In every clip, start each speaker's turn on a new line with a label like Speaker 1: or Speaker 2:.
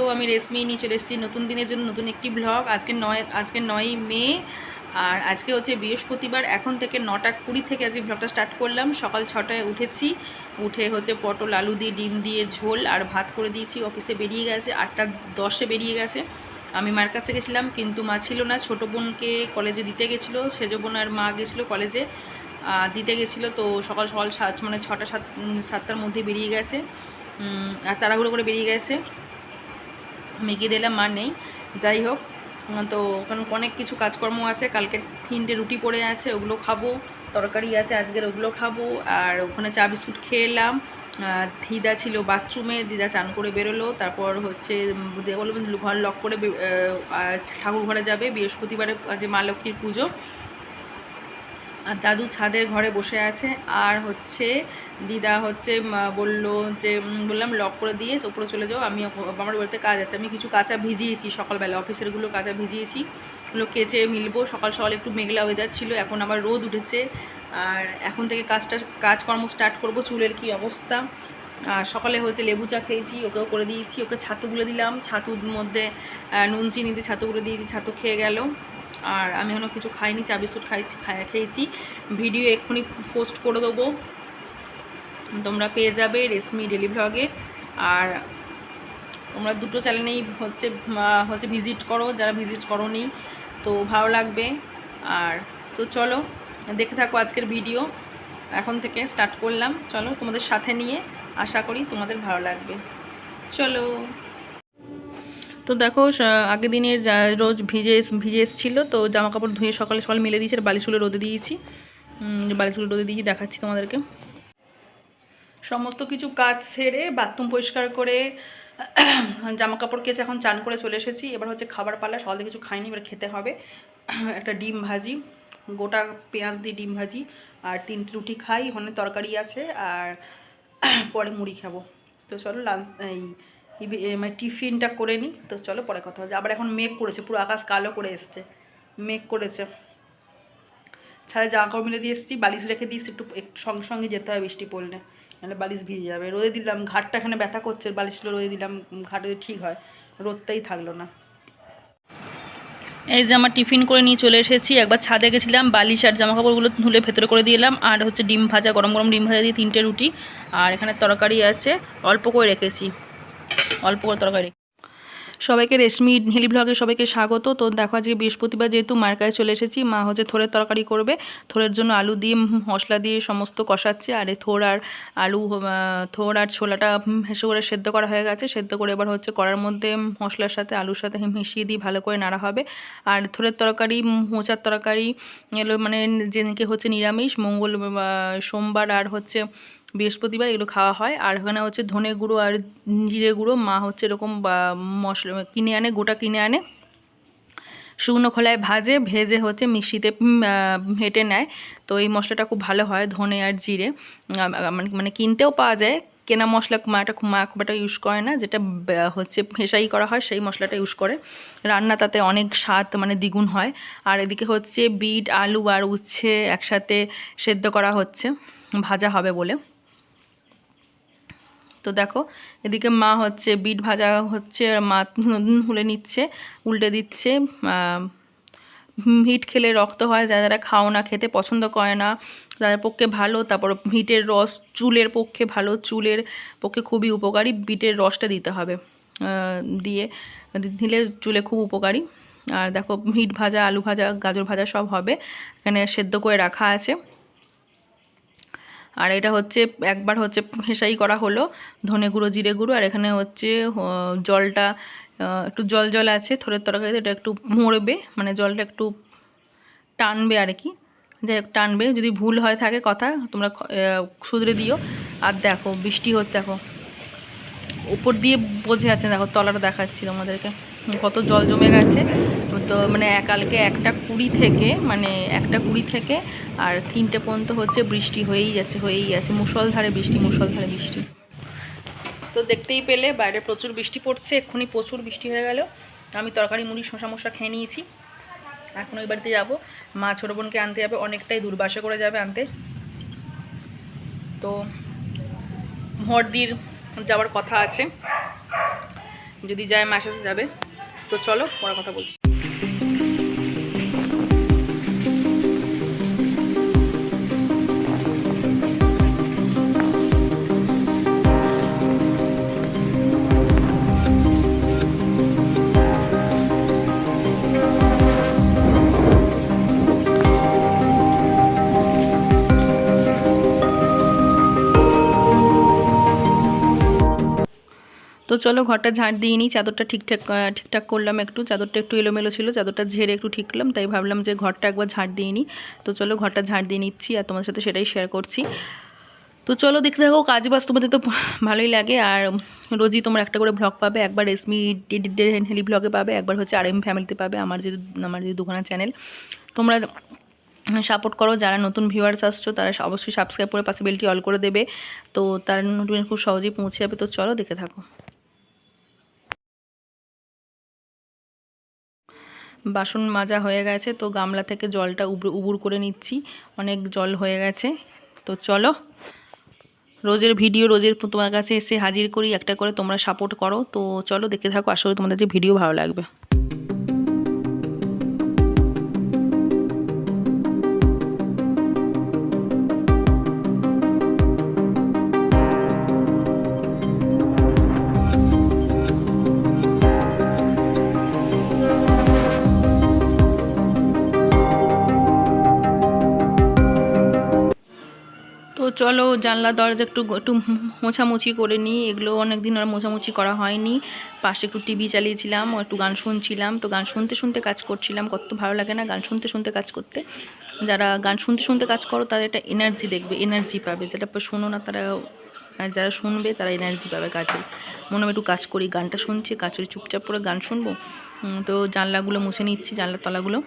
Speaker 1: তো আমি রেশমি নিয়ে চলে এসেছি নতুন দিনের জন্য, নতুন একটি ব্লগ আজকে নয়, আজকে নয়ই মে আর আজকে হচ্ছে বৃহস্পতিবার। এখন থেকে নটা কুড়ি থেকে আজকে ব্লগটা স্টার্ট করলাম। সকাল ছটায় উঠেছি। উঠে হচ্ছে পটল, আলু দিয়ে, ডিম দিয়ে ঝোল আর ভাত করে দিয়েছি। অফিসে বেরিয়ে গেছে, আটটা দশে বেরিয়ে গেছে। আমি মার কাছে গেছিলাম, কিন্তু মা ছিল না। ছোটো বোনকে কলেজে দিতে গেছিল, সেজো বোন আর মা গেছিল কলেজে দিতে গেছিল, তো সকাল সকাল সাত মানে ছটা সাত, সাতটার মধ্যে বেরিয়ে গেছে। আর তাড়াহুড়ো করে বেরিয়ে গেছে। মেঘে দিলাম মা নেই। যাই হোক, তো ওখানে অনেক কিছু কাজকর্ম আছে। কালকে তিনটে রুটি পড়ে আছে, ওগুলো খাব, তরকারি আছে, আজকের ওগুলো খাব, আর ওখানে চা বিস্কুট খেয়ে এলাম। দিদা ছিল বাথরুমে, দিদা চান করে বেরোলো। তারপর হচ্ছে বলল ঘর লক করে ঠাকুর ঘরে যাবে, বৃহস্পতিবারে যে মা লক্ষ্মীর পুজো। আর দাদু ছাদের ঘরে বসে আছে। আর হচ্ছে দিদা হচ্ছে বলল যে বললাম লক করে দিয়ে ওপরে চলে যাও। আমি আমার বাড়িতে কাজ আছে। আমি কিছু কাঁচা ভিজিয়েছি সকালবেলা। অফিসেরগুলো কাঁচা ভিজিয়েছি। ওগুলো কেচে মিলবো, সকাল সকাল একটু মেঘলা ওয়েদার ছিল, এখন আবার রোদ উঠেছে। আর এখন থেকে কাজটা, কাজকর্ম স্টার্ট করব। চুলের কি অবস্থা? আর সকালে হচ্ছে লেবু চা খেয়েছি, ওকেও করে দিয়েছি। ওকে ছাতুগুলো দিলাম। ছাতুর মধ্যে নুন, চিনি দিয়ে ছাতুগুলো দিয়েছি। ছাতু খেয়ে গেল। আর আমি এখনও কিছু খাইনি, চা বিস্কুট খাইছি খাই- খেয়েছি। ভিডিও এক্ষুনি পোস্ট করে দেবো। তোমরা পেয়ে যাবে রেশমি ডেলি ভ্লগে আর তোমরা দুটো চ্যানেলেই হচ্ছে হচ্ছে ভিজিট করো, যারা ভিজিট করো নি তো ভালো লাগবে। আর তো চলো, দেখে থাকো আজকের ভিডিও। এখন থেকে স্টার্ট করলাম। চলো তোমাদের সাথে নিয়ে আশা করি তোমাদের ভালো লাগবে। চলো। তো দেখো আগের দিনের রোজ ভিজে ভিজে এসেছিল, তো জামা কাপড় ধুয়ে সকালে সকালে মিলে দিয়েছি আর বালিশগুলো রোদে দিয়েছি। বালিশগুলো রোদে দিয়েছি দেখাচ্ছি তোমাদেরকে। সমস্ত কিছু কাজ সেরে বাথরুম পরিষ্কার করে জামা কাপড় কেচে এখন চান করে চলে এসেছি। এবার হচ্ছে খাবার পালা, সকালে কিছু খাইনি, এবার খেতে হবে। একটা ডিম ভাজি, গোটা পেঁয়াজ দিয়ে ডিম ভাজি আর তিনটে রুটি খাই, ওখানে তরকারি আছে আর পরে মুড়ি খাব। তো চলো লাঞ্চ, এই মানে টিফিনটা করে নিই। তো চলো পরে কথা হবে। আবার এখন মেঘ করেছে, পুরো আকাশ কালো করে এসছে। মেঘ করেছে। ছাড়া জামা কাপড় মিলে দিয়ে এসেছি, বালিশ রেখে দিয়েছি একটু একটু সঙ্গে সঙ্গে যেতে হয় বৃষ্টি পড়লে। নাহলে বালিশ ভিজে যাবে। রোদে দিলাম, ঘাটটা এখানে ব্যথা করছে বালিশগুলো রোদে দিলাম, ঘাটে ঠিক হয়। রোদটাই থাকল না। এই যে আমার টিফিন করে নিয়ে চলে এসেছি। একবার ছাদে গেছিলাম, বালিশ আর জামা কাপড়গুলো ধুলে ভেতরে করে দিয়ে এলাম। আর হচ্ছে ডিম ভাজা, গরম গরম ডিম ভাজা দিয়ে তিনটে রুটি। আর এখানে তরকারি আছে, অল্প করে রেখেছি। অল্প করে তরকারি। সবাইকে রেশমি হেলি ব্লগে সবাইকে স্বাগত। তো দেখো আজকে বৃহস্পতিবার যেহেতু মার কাছে চলে এসেছি, মা হচ্ছে থোরের তরকারি করবে। থোরের জন্য আলু দিয়ে মশলা দিয়ে সমস্ত কষাচ্ছে। আর থোর আর আলু থোর আর ছোলাটা হেসে করে সেদ্ধ করা হয়ে গেছে। সেদ্ধ করে এবার হচ্ছে কড়ার মধ্যে মশলার সাথে, আলুর সাথে মিশিয়ে দিয়ে ভালো করে নাড়া হবে। আর থোরের তরকারি মোচার তরকারি এগুলো মানে যেদিনকে হচ্ছে নিরামিষ, মঙ্গল সোমবার আর হচ্ছে বৃহস্পতিবার এগুলো খাওয়া হয়। আর ওখানে হচ্ছে ধনে গুঁড়ো আর জিরে গুঁড়ো। মা হচ্ছে এরকম মশলা কিনে আনে গোটা কিনে আনে। শুকনো খোলায় ভাজে ভেজে হচ্ছে আহ, হেঁটে নেয়। তো এই মশলাটা খুব ভালো হয় ধনে আর জিরে। মানে মানে কিনতেও পাওয়া যায়। কেনা মশলা মাটা মা খুব একটা ইউজ করে না। যেটা হচ্ছে ফেসাই করা হয় সেই মশলাটা ইউজ করে। রান্না তাতে অনেক স্বাদ মানে দ্বিগুণ হয়। আর এদিকে হচ্ছে বিট আলু আর উচ্ছে একসাথে সেদ্ধ করা হচ্ছে। ভাজা হবে বলে। তো দেখো, এদিকে মা হচ্ছে বিট ভাজা হচ্ছে, আর মা হুলে নিচ্ছে, উল্টে দিচ্ছে হিট খেলে রক্ত হয়, যারা যারা খাও না, খেতে পছন্দ করে না, তাদের পক্ষে ভালো, তারপর হিটের রস চুলের পক্ষে ভালো, চুলের পক্ষে খুবই উপকারী, বিটের রসটা দিতে হবে দিয়ে দিলে চুলে খুব উপকারী। আর দেখো হিট ভাজা, আলু ভাজা, গাজর ভাজা সব হবে, এখানে সেদ্ধ করে রাখা আছে। আর এটা হচ্ছে, একবার হচ্ছে হেসাই করা হলো, ধনে গুঁড়ো, জিরে গুঁড়ো, আর এখানে হচ্ছে জলটা একটু জল জল আছে, থোড়ের তরকারিতে এটা একটু মরবে মানে জলটা একটু টানবে আর কি। যাই হোক, টানবে, যদি ভুল হয় থাকে কথা, তোমরা শুধরে দিও। আর দেখো, বৃষ্টি হচ্ছে, দেখো। উপর দিয়ে বোঝে আছে, দেখো, তলাটা দেখাচ্ছি তোমাদেরকে। কত জল জমে গেছে। তো মানে কালকে একটা কুড়ি থেকে মানে একটা কুড়ি থেকে আর তিনটে পর্যন্ত হচ্ছে বৃষ্টি হয়েই যাচ্ছে হয়েই যাচ্ছে মুসলধারে বৃষ্টি মুসলধারে বৃষ্টি। তো দেখতেই পেলে, বাইরে প্রচুর বৃষ্টি পড়ছে, এক্ষুনি প্রচুর বৃষ্টি হয়ে গেল। আমি তরকারি, মুড়ি শশা মশা খেয়ে নিয়েছি। এখন ওই বাড়িতে যাব। মা ছোটো বোনকে আনতে যাবে, অনেকটাই দূরবাসে করে যাবে আনতে। তো ভরদির যাওয়ার কথা আছে। যদি যায় মার সাথে যাবে। তো চলো পরে কথা বলছি। চলো ঘরটা দিয়ে নিই। চাদরটা ঠিকঠাক ঠিকঠাক করলাম একটু। চাদরটা একটু এলোমেলো ছিল, চাদরটা ঝেড়ে একটু ঠিক করলাম, তাই ভাবলাম যে ঘরটা একবার দিয়ে নিই। তো চলো ঘরটা ঝাড় দিয়ে নিচ্ছি আর তোমার সাথে সেটাই শেয়ার করছি। তো চলো দেখতে থাকো, কাজ বাজ তোমাদের তো ভালোই লাগে। আর রোজই তোমরা একটা করে ব্লগ পাবে, একবার রেশমি হেলি ব্লগে পাবে, একবার হচ্ছে আর এম ফ্যামিলিতে পাবে, আমার যে আমার যে দোকানের চ্যানেল তোমরা সাপোর্ট করো, যারা নতুন ভিউয়ার্স আসছো, তারা অবশ্যই সাবস্ক্রাইব করে পাশে বেলটি অল করে দেবে। তো তার নোটিফিকেশন খুব সহজেই পৌঁছে যাবে। তো চলো দেখে থাকো। বাসন মাজা হয়ে গেছে, তো গামলা থেকে জলটা উবড় উবুর করে নিচ্ছি। অনেক জল হয়ে গেছে। তো চলো, রোজের ভিডিও রোজের তোমার কাছে এসে হাজির করি। একটা করে তোমরা সাপোর্ট করো। তো চলো দেখে থাকো, আশা করি তোমাদের যে ভিডিও ভালো লাগবে। চলো জানলা, দরজা একটু একটু মোছামুছি করে নিই। এগুলো অনেক দিন আর মোছামুছি করা হয়নি। পাশে একটু টিভি চালিয়েছিলাম, একটু গান শুনছিলাম। তো গান শুনতে শুনতে কাজ করছিলাম, কত ভালো লাগে না গান শুনতে শুনতে কাজ করতে। যারা গান শুনতে শুনতে কাজ করো, তাদের একটা এনার্জি দেখবে এনার্জি পাবে। যেটা শোনো না তারা, আর যারা শুনবে তারা এনার্জি পাবে কাজে। মনে হয় একটু কাজ করি, গানটা শুনছি, কাজ চুপচাপ করে গান শুনব। তো জানলাগুলো মুছে নিচ্ছি, জানলার তলাগুলো।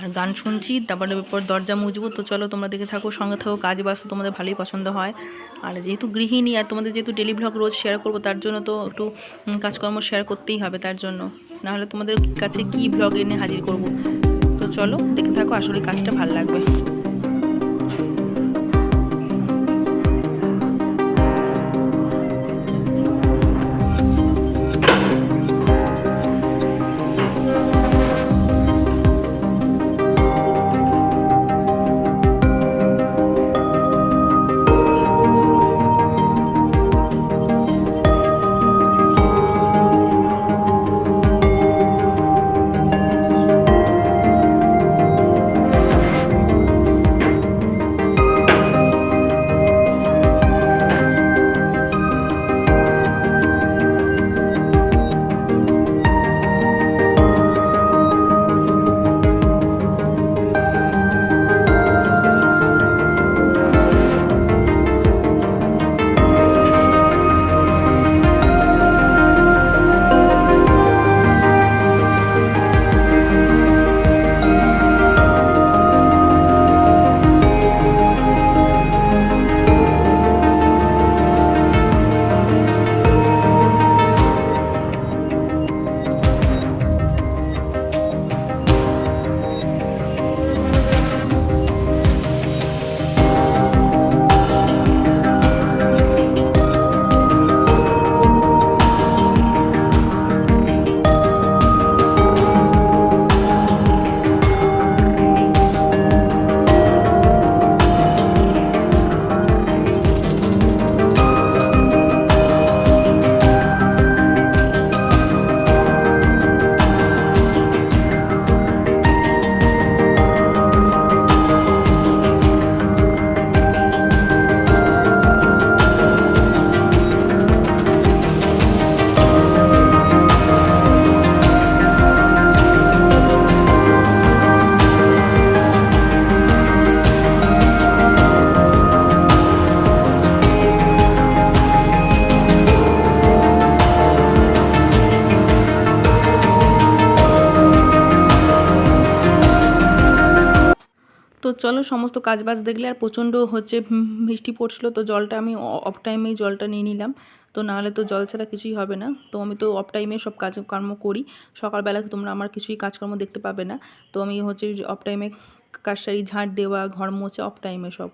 Speaker 1: আর গান শুনছি, তারপরে এরপর দরজা মুজবো তো চলো তোমরা দেখে থাকো, সঙ্গে থাকো, কাজ বাস তোমাদের ভালোই পছন্দ হয়। আর যেহেতু গৃহিণী আর তোমাদের যেহেতু ডেলি ব্লগ রোজ শেয়ার করব, তার জন্য তো একটু কাজকর্ম শেয়ার করতেই হবে তার জন্য। নাহলে তোমাদের কাছে কী ব্লগ এনে হাজির করব? তো চলো দেখে থাকো আসলে কাজটা ভালো লাগবে। চলো সমস্ত কাজবাজ দেখলে, আর প্রচণ্ড হচ্ছে মিষ্টি বৃষ্টি পড়ছিল, তো জলটা আমি অফ টাইমেই জলটা নিয়ে নিলাম। তো নাহলে তো জল ছাড়া কিছুই হবে না। তো আমি তো অফ টাইমে সব কাজকর্ম করি। সকালবেলা তোমরা আমার কিছুই কাজকর্ম দেখতে পাবে না। তো আমি হচ্ছে অফ টাইমে কাশারি ঝাঁট দেওয়া, ঘর মোছা অফ টাইমে সব।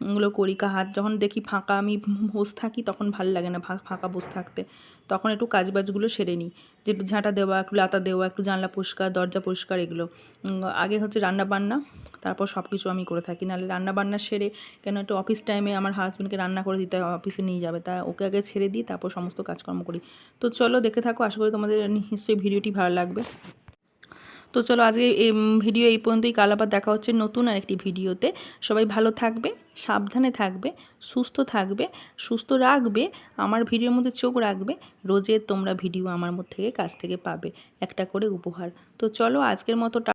Speaker 1: এগুলো করি। কা হাত যখন দেখি ফাঁকা আমি বসে থাকি তখন ভালো লাগে না ফাঁকা বসে থাকতে। তখন একটু কাজবাজগুলো সেরে নিই। যে ঝাঁটা দেওয়া, একটু লাতা দেওয়া, একটু জানলা পরিষ্কার, দরজা পরিষ্কার এগুলো। আগে হচ্ছে রান্না বান্না তারপর সব কিছু আমি করে থাকি। নাহলে রান্না বান্না সেরে কেন একটু অফিস টাইমে আমার হাজব্যান্ডকে রান্না করে দিতে অফিসে নিয়ে যাবে। তা ওকে আগে ছেড়ে দিই, তারপর সমস্ত কাজকর্ম করি। তো চলো দেখে থাকো, আশা করি তোমাদের নিশ্চয়ই ভিডিওটি ভালো লাগবে। তো চলো আজকে ভিডিও এই পর্যন্তই। কাল আবার দেখা হচ্ছে নতুন আর একটি ভিডিওতে। সবাই ভালো থাকবে, সাবধানে থাকবে, সুস্থ থাকবে, সুস্থ রাখবে, আমার ভিডিওর মধ্যে চোখ রাখবে, রোজের তোমরা ভিডিও আমার মধ্যে কাছ থেকে পাবে। একটা করে উপহার। তো চলো আজকের মতো